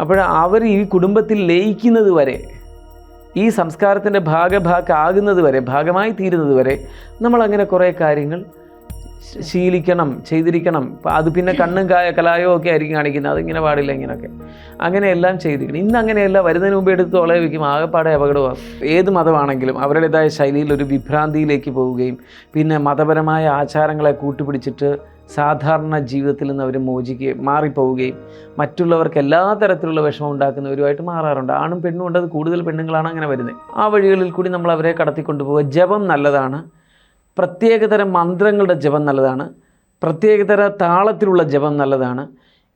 അപ്പോൾ അവർ ഈ കുടുംബത്തിൽ ലയിക്കുന്നത് വരെ ഈ സംസ്കാരത്തിന്റെ ഭാഗഭാക്കാകുന്നത് വരെ ഭാഗമായി തീരുന്നത് വരെ നമ്മളങ്ങനെ കുറേ കാര്യങ്ങൾ ശീലിക്കണം ചെയ്തിരിക്കണം. അത് പിന്നെ കണ്ണും കായ കലായോ ഒക്കെ ആയിരിക്കും കാണിക്കുന്നത്. അതിങ്ങനെ പാടില്ല ഇങ്ങനെയൊക്കെ. അങ്ങനെയെല്ലാം ചെയ്തിരിക്കണം. ഇന്ന് അങ്ങനെയല്ല വരുന്നതിന് മുമ്പ് എടുത്ത് തുളയെ വയ്ക്കും ആകെപ്പാടെ അപകടമാണ് ഏത് മതമാണെങ്കിലും അവരുടേതായ ശൈലിയിൽ ഒരു വിഭ്രാന്തിയിലേക്ക് പോവുകയും പിന്നെ മതപരമായ ആചാരങ്ങളെ കൂട്ടുപിടിച്ചിട്ട് സാധാരണ ജീവിതത്തിൽ നിന്ന് അവർ മോചിക്കുകയും മാറിപ്പോവുകയും മറ്റുള്ളവർക്ക് എല്ലാ തരത്തിലുള്ള വിഷമം ഉണ്ടാക്കുന്നവരുമായിട്ട് മാറാറുണ്ട്. ആണും പെണ്ണും ഉണ്ട്. അത് കൂടുതൽ പെണ്ണുങ്ങളാണ് അങ്ങനെ വരുന്നത്. ആ വഴികളിൽ കൂടി നമ്മൾ അവരെ കടത്തിക്കൊണ്ടുപോവുക. ജപം നല്ലതാണ്. പ്രത്യേകതരം മന്ത്രങ്ങളുടെ ജപം നല്ലതാണ്. പ്രത്യേകതര താളത്തിലുള്ള ജപം നല്ലതാണ്.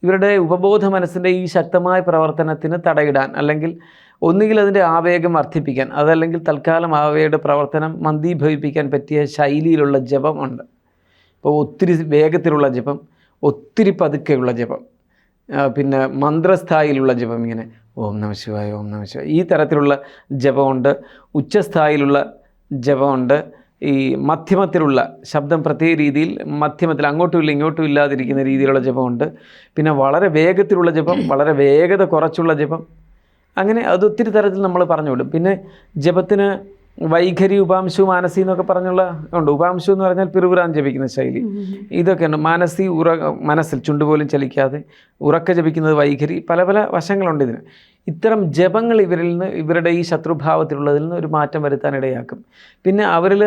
ഇവരുടെ ഉപബോധ മനസ്സിന്റെ ഈ ശക്തമായ പ്രവർത്തനത്തിന് തടയിടാൻ അല്ലെങ്കിൽ ഒന്നുകിൽ അതിന്റെ ആവേഗം വർദ്ധിപ്പിക്കാൻ അതല്ലെങ്കിൽ തൽക്കാലം ആവയുടെ പ്രവർത്തനം മന്ദീഭവിപ്പിക്കാൻ പറ്റിയ ശൈലിയിലുള്ള ജപം ഇപ്പോൾ ഒത്തിരി വേഗത്തിലുള്ള ജപം ഒത്തിരി പതുക്കെയുള്ള ജപം പിന്നെ മന്ത്രസ്ഥായിലുള്ള ജപം ഇങ്ങനെ ഓം നമ ശിവായ ഓം നമ ശിവായ. ഈ തരത്തിലുള്ള ജപമുണ്ട് ഉച്ചസ്ഥായിലുള്ള ജപമുണ്ട് ഈ മധ്യമത്തിലുള്ള ശബ്ദം പ്രത്യേക രീതിയിൽ മധ്യമത്തിൽ അങ്ങോട്ടും ഇല്ല ഇങ്ങോട്ടും ഇല്ലാതിരിക്കുന്ന രീതിയിലുള്ള ജപമുണ്ട്. പിന്നെ വളരെ വേഗത്തിലുള്ള ജപം വളരെ വേഗത കുറച്ചുള്ള ജപം. അങ്ങനെ അത് ഒത്തിരി തരത്തിൽ നമ്മൾ പറഞ്ഞു വിടും. പിന്നെ ജപത്തിന് വൈഖരി ഉപാംശു മാനസി എന്നൊക്കെ പറഞ്ഞുള്ള ഉണ്ട്. ഉപാംശു എന്ന് പറഞ്ഞാൽ പിറുപുരാൻ ജപിക്കുന്ന ശൈലി. ഇതൊക്കെയുണ്ട് മാനസി ഉറ മനസ്സിൽ ചുണ്ടുപോലും ചലിക്കാതെ ഉറക്ക ജപിക്കുന്നത് വൈഖരി. പല പല വശങ്ങളുണ്ട് ഇതിന്. ഇത്തരം ജപങ്ങൾ ഇവരിൽ നിന്ന് ഇവരുടെ ഈ ശത്രുഭാവത്തിലുള്ളതിൽ നിന്ന് ഒരു മാറ്റം വരുത്താൻ ഇടയാക്കും. പിന്നെ അവരിൽ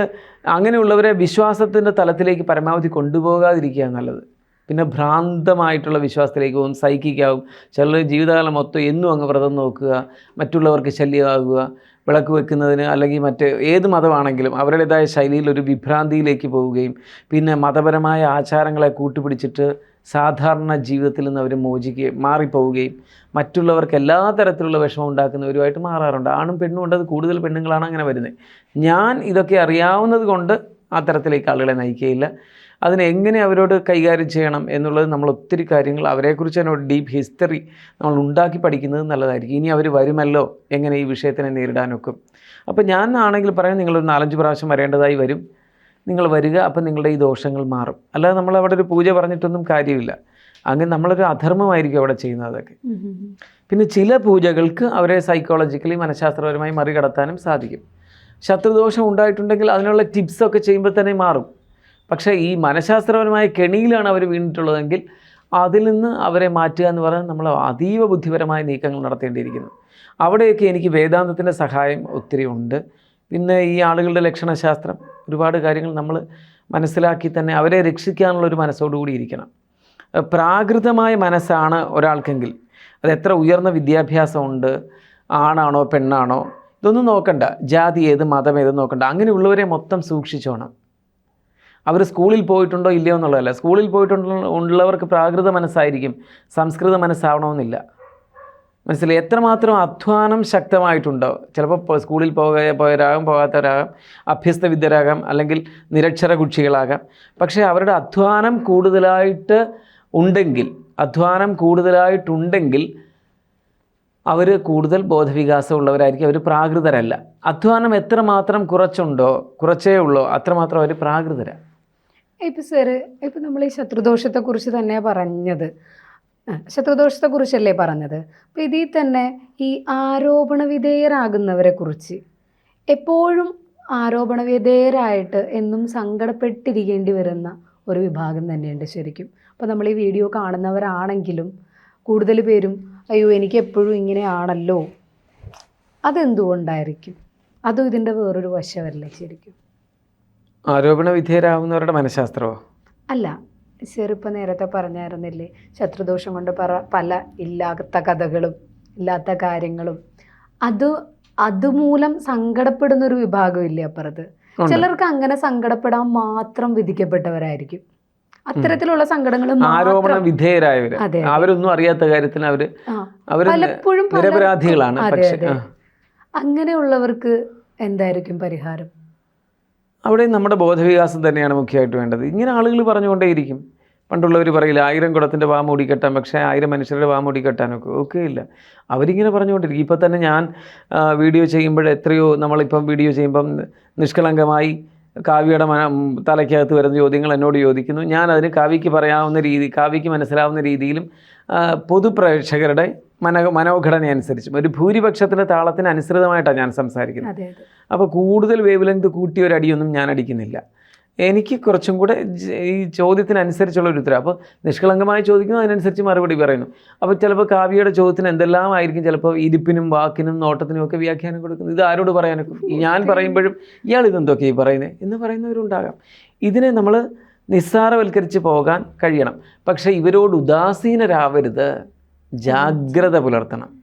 അങ്ങനെയുള്ളവരെ വിശ്വാസത്തിന്റെ തലത്തിലേക്ക് പരമാവധി കൊണ്ടുപോകാതിരിക്കുക നല്ലത്. പിന്നെ ഭ്രാന്തമായിട്ടുള്ള വിശ്വാസത്തിലേക്ക് പോകും സൈക്കിക്കാവും. ചിലർ ജീവിതകാലം മൊത്തം എന്നും അങ്ങ് വ്രതം നോക്കുക മറ്റുള്ളവർക്ക് ശല്യമാകുക വിളക്ക് വെക്കുന്നതിന് അല്ലെങ്കിൽ മറ്റ് ഏത് മതമാണെങ്കിലും അവരുടേതായ ശൈലിയിൽ ഒരു വിഭ്രാന്തിയിലേക്ക് പോവുകയും പിന്നെ മതപരമായ ആചാരങ്ങളെ കൂട്ടുപിടിച്ചിട്ട് സാധാരണ ജീവിതത്തിൽ നിന്ന് അവർ മോചിക്കുകയും മാറിപ്പോവുകയും മറ്റുള്ളവർക്ക് എല്ലാ തരത്തിലുള്ള വിഷമം ഉണ്ടാക്കുന്നവരുമായിട്ട് മാറാറുണ്ട്. ആണും പെണ്ണും ഉണ്ട് അത് കൂടുതൽ പെണ്ണുങ്ങളാണ് അങ്ങനെ വരുന്നത്. ഞാൻ ഇതൊക്കെ അറിയാവുന്നത് കൊണ്ട് ആ തരത്തിലേക്ക് ആളുകളെ നയിക്കുകയില്ല. അതിനെ എങ്ങനെ അവരോട് കൈകാര്യം ചെയ്യണം എന്നുള്ളത് നമ്മൾ ഒത്തിരി കാര്യങ്ങൾ അവരെക്കുറിച്ച് തന്നെ ഒരു ഡീപ്പ് ഹിസ്റ്ററി നമ്മൾ ഉണ്ടാക്കി പഠിക്കുന്നത് നല്ലതായിരിക്കും. ഇനി അവർ വരുമല്ലോ? എങ്ങനെ ഈ വിഷയത്തിനെ നേരിടാനൊക്കെ? അപ്പോൾ ഞാൻ ആണെങ്കിൽ പറയാം നിങ്ങളൊരു നാലഞ്ച് പ്രാവശ്യം വരേണ്ടതായി വരും. നിങ്ങൾ വരിക അപ്പം നിങ്ങളുടെ ഈ ദോഷങ്ങൾ മാറും. അല്ലാതെ നമ്മൾ അവിടെ ഒരു പൂജ പറഞ്ഞിട്ടൊന്നും കാര്യമില്ല. അങ്ങനെ നമ്മളൊരു അധർമ്മമായിരിക്കും അവിടെ ചെയ്യുന്നത് അതൊക്കെ. പിന്നെ ചില പൂജകൾക്ക് അവരെ സൈക്കോളജിക്കലി മനഃശാസ്ത്രപരമായി മറികടത്താനും സാധിക്കും. ശത്രുദോഷം ഉണ്ടായിട്ടുണ്ടെങ്കിൽ അതിനുള്ള ടിപ്സൊക്കെ ചെയ്യുമ്പോൾ തന്നെ മാറും. പക്ഷേ ഈ മനഃശാസ്ത്രപരമായ കെണിയിലാണ് അവർ വീണിട്ടുള്ളതെങ്കിൽ അതിൽ നിന്ന് അവരെ മാറ്റുക എന്ന് പറയുന്നത് നമ്മൾ അതീവ ബുദ്ധിപരമായ നീക്കങ്ങൾ നടത്തേണ്ടിയിരിക്കുന്നു. അവിടെയൊക്കെ എനിക്ക് വേദാന്തത്തിന്റെ സഹായം ഒത്തിരി ഉണ്ട്. പിന്നെ ഈ ആളുകളുടെ ലക്ഷണശാസ്ത്രം ഒരുപാട് കാര്യങ്ങൾ നമ്മൾ മനസ്സിലാക്കി തന്നെ അവരെ രക്ഷിക്കാനുള്ള ഒരു മനസ്സോടുകൂടി ഇരിക്കണം. പ്രാകൃതമായ മനസ്സാണ് ഒരാൾക്കെങ്കിൽ അത് എത്ര ഉയർന്ന വിദ്യാഭ്യാസമുണ്ട് ആണാണോ പെണ്ണാണോ ഇതൊന്നും നോക്കണ്ട. ജാതി ഏത് മതം ഏത് നോക്കണ്ട. അങ്ങനെയുള്ളവരെ മൊത്തം സൂക്ഷിച്ചോണം. അവർ സ്കൂളിൽ പോയിട്ടുണ്ടോ ഇല്ലയോ എന്നുള്ളതല്ല. സ്കൂളിൽ പോയിട്ടുണ്ടോ ഉള്ളവർക്ക് പ്രാകൃത മനസ്സായിരിക്കും. സംസ്കൃത മനസ്സാവണമെന്നില്ല. മനസ്സിലായി? എത്രമാത്രം അധ്വാനം ശക്തമായിട്ടുണ്ടോ? ചിലപ്പോൾ സ്കൂളിൽ പോക പോയവരാകാം പോകാത്തവരാകാം അഭ്യസ്ത വിദ്യരാകാം അല്ലെങ്കിൽ നിരക്ഷര കുക്ഷികളാകാം പക്ഷേ അവരുടെ അധ്വാനം കൂടുതലായിട്ട് ഉണ്ടെങ്കിൽ അധ്വാനം കൂടുതലായിട്ടുണ്ടെങ്കിൽ അവർ കൂടുതൽ ബോധവികാസം ഉള്ളവരായിരിക്കും അവർ പ്രാകൃതരല്ല. അധ്വാനം എത്രമാത്രം കുറച്ചുണ്ടോ കുറച്ചേ ഉള്ളോ അത്രമാത്രം അവർ പ്രാകൃതരാണ് ഇപ്പം സാറ് ഇപ്പം നമ്മൾ ഈ ശത്രുദോഷത്തെക്കുറിച്ച് തന്നെ പറഞ്ഞത്. ശത്രുദോഷത്തെക്കുറിച്ചല്ലേ പറഞ്ഞത്? അപ്പം ഇതിൽ തന്നെ ഈ ആരോപണ വിധേയരാകുന്നവരെ കുറിച്ച് എപ്പോഴും ആരോപണ വിധേയരായിട്ട് എന്നും സങ്കടപ്പെട്ടിരിക്കേണ്ടി വരുന്ന ഒരു വിഭാഗം തന്നെയുണ്ട് ശരിക്കും. അപ്പോൾ നമ്മൾ ഈ വീഡിയോ കാണുന്നവരാണെങ്കിലും കൂടുതൽ പേരും അയ്യോ എനിക്ക് എപ്പോഴും ഇങ്ങനെയാണല്ലോ. അതെന്തുകൊണ്ടായിരിക്കും? അതും ഇതിന്റെ വേറൊരു വശമല്ലേ ശരിക്കും. ആരോപണ വിധേയരാകുന്നവരുടെ മനഃശാസ്ത്രമോ? അല്ല ചെറുപ്പം നേരത്തെ പറഞ്ഞായിരുന്നില്ലേ ശത്രുദോഷം കൊണ്ട് പറ പല ഇല്ലാത്ത കഥകളും ഇല്ലാത്ത കാര്യങ്ങളും. അത് അതുമൂലം സങ്കടപ്പെടുന്ന ഒരു വിഭാഗം ഇല്ലേ അപ്പുറത്ത് ചിലർക്ക് അങ്ങനെ സങ്കടപ്പെടാൻ മാത്രം വിധിക്കപ്പെട്ടവരായിരിക്കും. അത്തരത്തിലുള്ള സങ്കടങ്ങൾ ആരോപണ വിധേയരായവര് അവരൊന്നും അറിയാത്ത കാര്യത്തിന് അവർ പലപ്പോഴും നിരപരാധികളാണ്. അങ്ങനെയുള്ളവർക്ക് എന്തായിരിക്കും പരിഹാരം? അവിടെ നമ്മുടെ ബോധവികാസം തന്നെയാണ് മുഖ്യമായിട്ട് വേണ്ടത്. ഇങ്ങനെ ആളുകൾ പറഞ്ഞുകൊണ്ടേയിരിക്കും. പണ്ടുള്ളവർ പറയില്ല ആയിരം കുടത്തിന്റെ വാ മൂടിക്കെട്ടാൻ പക്ഷേ ആയിരം മനുഷ്യരുടെ വാ മൂടിക്കെട്ടാനൊക്കെ ഒക്കെ ഇല്ല അവരിങ്ങനെ പറഞ്ഞുകൊണ്ടിരിക്കും. ഇപ്പോൾ തന്നെ ഞാൻ വീഡിയോ ചെയ്യുമ്പോൾ എത്രയോ നമ്മളിപ്പം വീഡിയോ ചെയ്യുമ്പം നിഷ്കളങ്കമായി കാവ്യയുടെ മന തലയ്ക്കകത്ത് വരുന്ന ചോദ്യങ്ങൾ എന്നോട് ചോദിക്കുന്നു. ഞാൻ അതിന് കാവ്യയ്ക്ക് പറയാവുന്ന രീതി കാവ്യയ്ക്ക് മനസ്സിലാവുന്ന രീതിയിലും പൊതുപ്രേക്ഷകരുടെ മന മനോഘടന അനുസരിച്ചും ഒരു ഭൂരിപക്ഷത്തിന്റെ താളത്തിന് അനുസൃതമായിട്ടാണ് ഞാൻ സംസാരിക്കുന്നത്. അപ്പോൾ കൂടുതൽ വേവ് ലെങ്ത് കൂട്ടിയ ഒരു അടിയൊന്നും ഞാൻ അടിക്കുന്നില്ല. എനിക്ക് കുറച്ചും കൂടെ ഈ ചോദ്യത്തിനനുസരിച്ചുള്ള ഒരു ഉത്തരം. അപ്പോൾ നിഷ്കളങ്കമായി ചോദിക്കുന്നു അതിനനുസരിച്ച് മറുപടി പറയുന്നു. അപ്പോൾ ചിലപ്പോൾ കാവ്യയുടെ ചോദ്യത്തിന് എന്തെല്ലാം ആയിരിക്കും ചിലപ്പോൾ ഇരിപ്പിനും വാക്കിനും നോട്ടത്തിനും ഒക്കെ വ്യാഖ്യാനം കൊടുക്കുന്നത്? ഇത് ആരോട് പറയാനൊക്കെ? ഞാൻ പറയുമ്പോഴും ഇയാൾ ഇതെന്തൊക്കെയാണ് ഈ പറയുന്നത് എന്ന് പറയുന്നവരുണ്ടാകാം. ഇതിനെ നമ്മൾ നിസ്സാരവൽക്കരിച്ച് പോകാൻ കഴിയണം. പക്ഷേ ഇവരോട് ഉദാസീനരാവരുത് ജാഗ്രത പുലർത്തണം.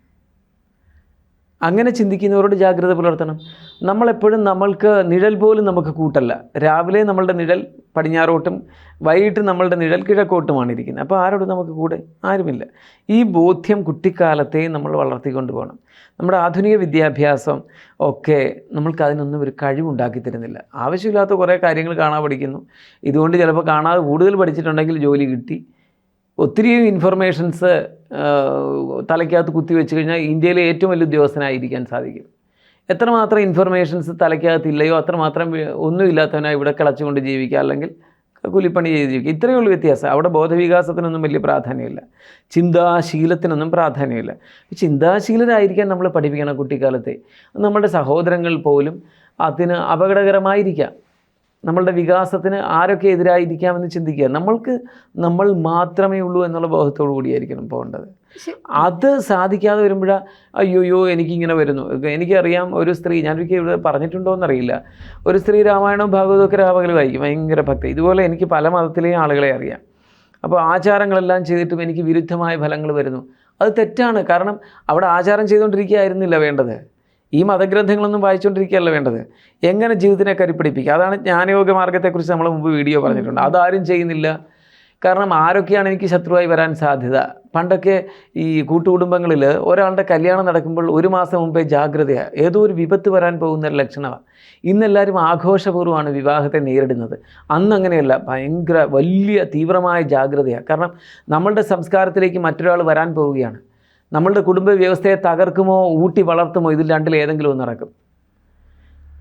അങ്ങനെ ചിന്തിക്കുന്നവരോട് ജാഗ്രത പുലർത്തണം. നമ്മളെപ്പോഴും നമ്മൾക്ക് നിഴൽ പോലും നമുക്ക് കൂട്ടല്ല. രാവിലെ നമ്മളുടെ നിഴൽ പടിഞ്ഞാറോട്ടും വൈകിട്ട് നമ്മളുടെ നിഴൽ കിഴക്കോട്ടുമാണ് ഇരിക്കുന്നത്. അപ്പോൾ ആരോട് നമുക്ക് കൂടെ? ആരുമില്ല. ഈ ബോധ്യം കുട്ടിക്കാലത്തെ നമ്മൾ വളർത്തിക്കൊണ്ട് പോകണം. നമ്മുടെ ആധുനിക വിദ്യാഭ്യാസം ഒക്കെ നമ്മൾക്ക് അതിനൊന്നും ഒരു കഴിവുണ്ടാക്കി തരുന്നില്ല. ആവശ്യമില്ലാത്ത കുറേ കാര്യങ്ങൾ കാണാൻ പഠിക്കുന്നു. ഇതുകൊണ്ട് ചിലപ്പോൾ കാണാതെ കൂടുതൽ പഠിച്ചിട്ടുണ്ടെങ്കിൽ ജോലി കിട്ടി. ഒത്തിരി ഇൻഫർമേഷൻസ് തലയ്ക്കകത്ത് കുത്തി വെച്ച് കഴിഞ്ഞാൽ ഇന്ത്യയിലെ ഏറ്റവും വലിയ ഉദ്യോഗസ്ഥനായിരിക്കാൻ സാധിക്കും. എത്രമാത്രം ഇൻഫർമേഷൻസ് തലയ്ക്കകത്ത് ഇല്ലയോ അത്രമാത്രം ഒന്നുമില്ലാത്തവനായി ഇവിടെ കിളച്ചുകൊണ്ട് ജീവിക്കുക അല്ലെങ്കിൽ കൂലിപ്പണി ചെയ്ത് ജീവിക്കുക. ഇത്രയേ ഉള്ളൂ വ്യത്യാസം. അവിടെ ബോധവികാസത്തിനൊന്നും വലിയ പ്രാധാന്യമില്ല. ചിന്താശീലത്തിനൊന്നും പ്രാധാന്യമില്ല. ചിന്താശീലരായിരിക്കാൻ നമ്മൾ പഠിപ്പിക്കണം കുട്ടിക്കാലത്തെ. നമ്മുടെ സഹോദരങ്ങൾ പോലും അതിന് അപകടകരമായിരിക്കാം. നമ്മളുടെ വികാസത്തിന് ആരൊക്കെ എതിരായിരിക്കാമെന്ന് ചിന്തിക്കുക. നമ്മൾക്ക് നമ്മൾ മാത്രമേ ഉള്ളൂ എന്നുള്ള ബോധത്തോടു കൂടിയായിരിക്കണം പോകേണ്ടത്. അത് സാധിക്കാതെ വരുമ്പോഴാ അയ്യോയ്യോ എനിക്കിങ്ങനെ വരുന്നു. എനിക്കറിയാം ഒരു സ്ത്രീ ഞാനൊരിക്കൽ ഇവിടെ പറഞ്ഞിട്ടുണ്ടോ എന്നറിയില്ല ഒരു സ്ത്രീ രാമായണവും ഭാഗവതമൊക്കെ രാവകൽ വായിക്കും ഭയങ്കര ഭക്തി. ഇതുപോലെ എനിക്ക് പല മതത്തിലെയും ആളുകളെ അറിയാം. അപ്പോൾ ആചാരങ്ങളെല്ലാം ചെയ്തിട്ടും എനിക്ക് വിരുദ്ധമായ ഫലങ്ങൾ വരുന്നു. അത് തെറ്റാണ്. കാരണം അവിടെ ആചാരം ചെയ്തുകൊണ്ടിരിക്കുകയായിരുന്നില്ല വേണ്ടത്. ഈ മതഗ്രന്ഥങ്ങളൊന്നും വായിച്ചുകൊണ്ടിരിക്കുകയല്ല വേണ്ടത്. എങ്ങനെ ജീവിതത്തിനെ കരിപ്പിടിപ്പിക്കുക അതാണ് ജ്ഞാനയോഗ മാർഗത്തെക്കുറിച്ച് നമ്മൾ മുമ്പ് വീഡിയോ പറഞ്ഞിട്ടുണ്ട്. അതാരും ചെയ്യുന്നില്ല. കാരണം ആരൊക്കെയാണ് എനിക്ക് ശത്രുവായി വരാൻ സാധ്യത? പണ്ടൊക്കെ ഈ കൂട്ടുകുടുംബങ്ങളിൽ ഒരാളുടെ കല്യാണം നടക്കുമ്പോൾ ഒരു മാസം മുമ്പേ ജാഗ്രതയാണ് ഏതോ ഒരു വിപത്ത് വരാൻ പോകുന്ന ഒരു ലക്ഷണമാണ് ഇന്നെല്ലാവരും ആഘോഷപൂർവമാണ് വിവാഹത്തെ നേരിടുന്നത്. അന്ന് അങ്ങനെയല്ല ഭയങ്കര വലിയ തീവ്രമായ ജാഗ്രതയാണ് കാരണം നമ്മളുടെ സംസ്കാരത്തിലേക്ക് മറ്റൊരാൾ വരാൻ പോവുകയാണ്. നമ്മളുടെ കുടുംബ വ്യവസ്ഥയെ തകർക്കുമോ ഊട്ടി വളർത്തുമോ ഇതിൽ രണ്ടിൽ ഏതെങ്കിലും ഒന്ന് നടക്കും.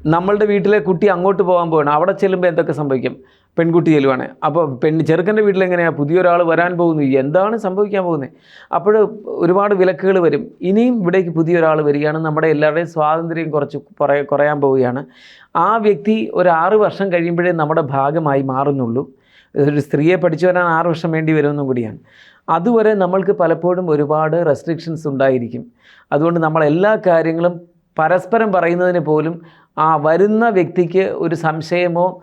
നമ്മളുടെ വീട്ടിലെ കുട്ടി അങ്ങോട്ട് പോകാൻ പോകണം അവിടെ ചെല്ലുമ്പോൾ എന്തൊക്കെ സംഭവിക്കും? പെൺകുട്ടി ചെല്ലുവാണ്. അപ്പോൾ പെൺ ചെറുക്കന്റെ വീട്ടിൽ എങ്ങനെയാണ് പുതിയൊരാൾ വരാൻ പോകുന്നു. എന്താണ് സംഭവിക്കാൻ പോകുന്നത് അപ്പോൾ ഒരുപാട് വിലക്കുകൾ വരും. ഇനിയും ഇവിടേക്ക് പുതിയൊരാൾ വരികയാണ്. നമ്മുടെ എല്ലാവരുടെയും സ്വാതന്ത്ര്യം കുറച്ച് കുറയ കുറയാൻ പോവുകയാണ്. ആ വ്യക്തി ഒരു ആറ് വർഷം കഴിയുമ്പോഴേ നമ്മുടെ ഭാഗമായി മാറുന്നുള്ളൂ. ഒരു സ്ത്രീയെ പഠിച്ചു വരാൻ ആറ് വർഷം വേണ്ടി വരുമെന്നും കൂടിയാണ്. അതുവരെ നമ്മൾക്ക് പലപ്പോഴും ഒരുപാട് റെസ്ട്രിക്ഷൻസ് ഉണ്ടായിരിക്കും. അതുകൊണ്ട് നമ്മൾ എല്ലാ കാര്യങ്ങളും പരസ്പരം പറയുന്നതിന് പോലും ആ വരുന്ന വ്യക്തിക്ക് ഒരു സംശയമോ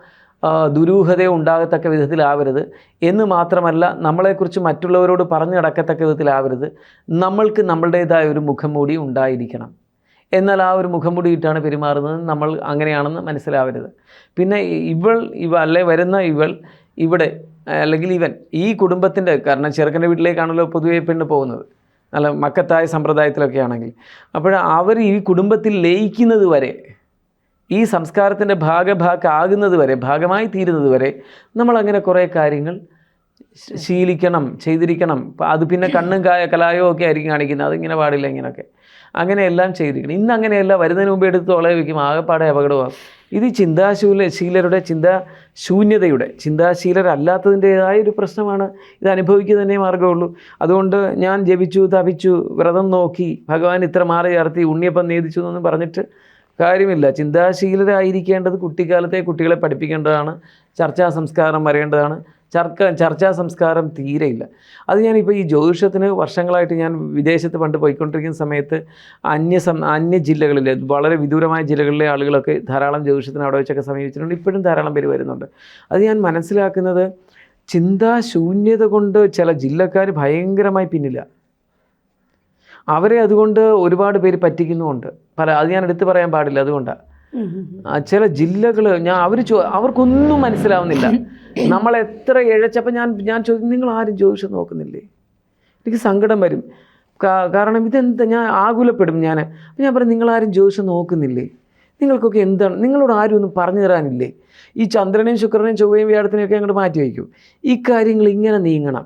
ദുരൂഹതയോ ഉണ്ടാകത്തക്ക വിധത്തിലാവരുത്. എന്ന് മാത്രമല്ല നമ്മളെക്കുറിച്ച് മറ്റുള്ളവരോട് പറഞ്ഞു നടക്കത്തക്ക വിധത്തിലാവരുത്. നമ്മൾക്ക് നമ്മളുടേതായ ഒരു മുഖംമൂടി ഉണ്ടായിരിക്കണം. എന്നാൽ ആ ഒരു മുഖംമൂടിയിട്ടാണ് പെരുമാറുന്നത്. നമ്മൾ അങ്ങനെയാണെന്ന് മനസ്സിലാവരുത്. പിന്നെ ഇവൾ ഇവ അല്ലെ വരുന്ന ഇവൾ ഇവിടെ അല്ലെങ്കിൽ ഇവൻ ഈ കുടുംബത്തിന്റെ കാരണം ചെറുക്കന്റെ വീട്ടിലേക്കാണല്ലോ പൊതുവേ പെണ്ണ് പോകുന്നത്. നല്ല മക്കത്തായ സമ്പ്രദായത്തിലൊക്കെ ആണെങ്കിൽ അപ്പോൾ അവർ ഈ കുടുംബത്തിൽ ലയിക്കുന്നത് വരെ ഈ സംസ്കാരത്തിന്റെ ഭാഗഭാക്കാകുന്നത് വരെ ഭാഗമായി തീരുന്നത് വരെ നമ്മളങ്ങനെ കുറേ കാര്യങ്ങൾ ശീലിക്കണം ചെയ്തിരിക്കണം. അത് പിന്നെ കണ്ണും കായ കലായോ ഒക്കെ ആയിരിക്കും കാണിക്കുന്നത്. അതിങ്ങനെ പാടില്ല ഇങ്ങനെയൊക്കെ. അങ്ങനെയെല്ലാം ചെയ്തിരിക്കണം. ഇന്ന് അങ്ങനെയല്ല വരുന്നതിന് മുമ്പ് എടുത്ത് തുളയെ വയ്ക്കും ആകെപ്പാടെ അപകടമാകും. ഇത് ചിന്താശൂല ശീലരുടെ ചിന്താശൂന്യതയുടെ ചിന്താശീലരല്ലാത്തതിന്റെതായ ഒരു പ്രശ്നമാണ്. ഇത് അനുഭവിക്കുക തന്നെ മാർഗമുള്ളൂ അതുകൊണ്ട് ഞാൻ ജപിച്ചു തപിച്ചു വ്രതം നോക്കി ഭഗവാൻ ഇത്ര മാറി ചേർത്തി ഉണ്ണിയപ്പം നേദിച്ചു എന്നൊന്നും പറഞ്ഞിട്ട് കാര്യമില്ല. ചിന്താശീലരായിരിക്കേണ്ടത് കുട്ടിക്കാലത്തെ കുട്ടികളെ പഠിപ്പിക്കേണ്ടതാണ്. ചർച്ചാ സംസ്കാരം വരേണ്ടതാണ്. ചർക്ക ചർച്ചാ സംസ്കാരം തീരെയില്ല അത് ഞാനിപ്പോൾ ഈ ജ്യോതിഷത്തിന് വർഷങ്ങളായിട്ട് ഞാൻ വിദേശത്ത് പണ്ട് പോയിക്കൊണ്ടിരിക്കുന്ന സമയത്ത് അന്യ സം അന്യ ജില്ലകളിൽ വളരെ വിദൂരമായ ജില്ലകളിലെ ആളുകളൊക്കെ ധാരാളം ജ്യോതിഷത്തിന് അവിടെ വെച്ചൊക്കെ സമീപിച്ചിട്ടുണ്ട്. ഇപ്പോഴും ധാരാളം പേര് വരുന്നുണ്ട്. അത് ഞാൻ മനസ്സിലാക്കുന്നത് ചിന്താശൂന്യത കൊണ്ട് ചില ജില്ലക്കാർ ഭയങ്കരമായി പിന്നില്ല. അവരെ അതുകൊണ്ട് ഒരുപാട് പേര് പറ്റിക്കുന്നുമുണ്ട്. പല അത് ഞാൻ എടുത്തു പറയാൻ പാടില്ല അതുകൊണ്ടാണ് ചില ജില്ലകൾ ഞാൻ അവർ ചോ അവർക്കൊന്നും മനസ്സിലാവുന്നില്ല. നമ്മൾ എത്ര ഇഴച്ചപ്പോൾ ഞാൻ ഞാൻ ചോദിച്ചു നിങ്ങൾ ആരും ജ്യോതിഷം നോക്കുന്നില്ലേ? എനിക്ക് സങ്കടം വരും. കാരണം ഇതെന്താ ഞാൻ ആകുലപ്പെടും ഞാൻ. അപ്പം ഞാൻ പറയും നിങ്ങളാരും ജ്യോതിഷം നോക്കുന്നില്ലേ? നിങ്ങൾക്കൊക്കെ എന്താണ് നിങ്ങളോട് ആരും ഒന്നും പറഞ്ഞു തരാനില്ലേ? ഈ ചന്ദ്രനെയും ശുക്രനെയും ചൊവ്വയും വ്യാഴത്തിനെയൊക്കെ അങ്ങോട്ട് മാറ്റി വയ്ക്കും. ഈ കാര്യങ്ങൾ ഇങ്ങനെ നീങ്ങണം.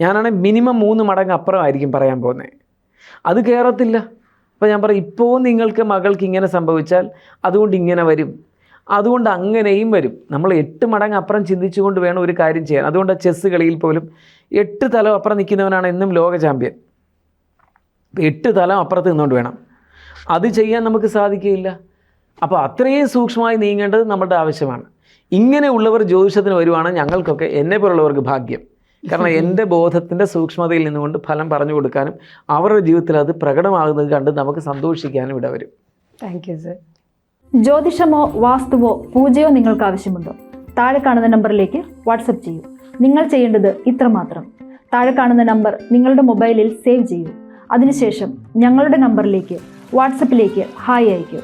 ഞാനാണെങ്കിൽ മിനിമം മൂന്ന് മടങ്ങ് അപ്പുറമായിരിക്കും പറയാൻ പോകുന്നത് അത് കയറത്തില്ല അപ്പോൾ ഞാൻ പറയും ഇപ്പോൾ നിങ്ങൾക്ക് മകൾക്ക് ഇങ്ങനെ സംഭവിച്ചാൽ അതുകൊണ്ട് ഇങ്ങനെ വരും. അതുകൊണ്ട് അങ്ങനെയും വരും. നമ്മൾ എട്ട് മടങ്ങ് അപ്പുറം ചിന്തിച്ചുകൊണ്ട് വേണം ഒരു കാര്യം ചെയ്യാൻ. അതുകൊണ്ട് ചെസ്സ് കളിയിൽ പോലും എട്ട് തലം അപ്പുറം നിൽക്കുന്നവനാണ് എന്നും ലോക ചാമ്പ്യൻ. എട്ട് തലം അപ്പുറത്ത് നിന്നുകൊണ്ട് വേണം. അത് ചെയ്യാൻ നമുക്ക് സാധിക്കുകയില്ല. അപ്പോൾ അത്രയും സൂക്ഷ്മമായി നീങ്ങേണ്ടത് നമ്മുടെ ആവശ്യമാണ്. ഇങ്ങനെയുള്ളവർ ജ്യോതിഷത്തിന് വരുവാണ് ഞങ്ങൾക്കൊക്കെ എന്നെ പോലുള്ളവർക്ക് ഭാഗ്യം. കാരണം എന്റെ ബോധത്തിന്റെ സൂക്ഷ്മതയിൽ നിന്നുകൊണ്ട് ഫലം പറഞ്ഞു കൊടുക്കാനും അവരുടെ ജീവിതത്തിൽ അത് പ്രകടമാകുന്നത് കണ്ട് നമുക്ക് സന്തോഷിക്കാനും ഇട വരും. താങ്ക് യു സർ ജ്യോതിഷമോ വാസ്തുവോ പൂജയോ നിങ്ങൾക്ക് ആവശ്യമുണ്ടോ? താഴെ കാണുന്ന നമ്പറിലേക്ക് വാട്സപ്പ് ചെയ്യൂ. നിങ്ങൾ ചെയ്യേണ്ടത് ഇത്രമാത്രം താഴെ കാണുന്ന നമ്പർ നിങ്ങളുടെ മൊബൈലിൽ സേവ് ചെയ്യൂ. അതിനുശേഷം ഞങ്ങളുടെ നമ്പറിലേക്ക് വാട്സപ്പിലേക്ക് ഹായ് അയയ്ക്കൂ.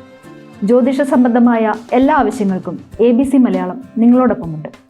ജ്യോതിഷ സംബന്ധമായ എല്ലാ ആവശ്യങ്ങൾക്കും എ ബി സി മലയാളം നിങ്ങളോടൊപ്പമുണ്ട്.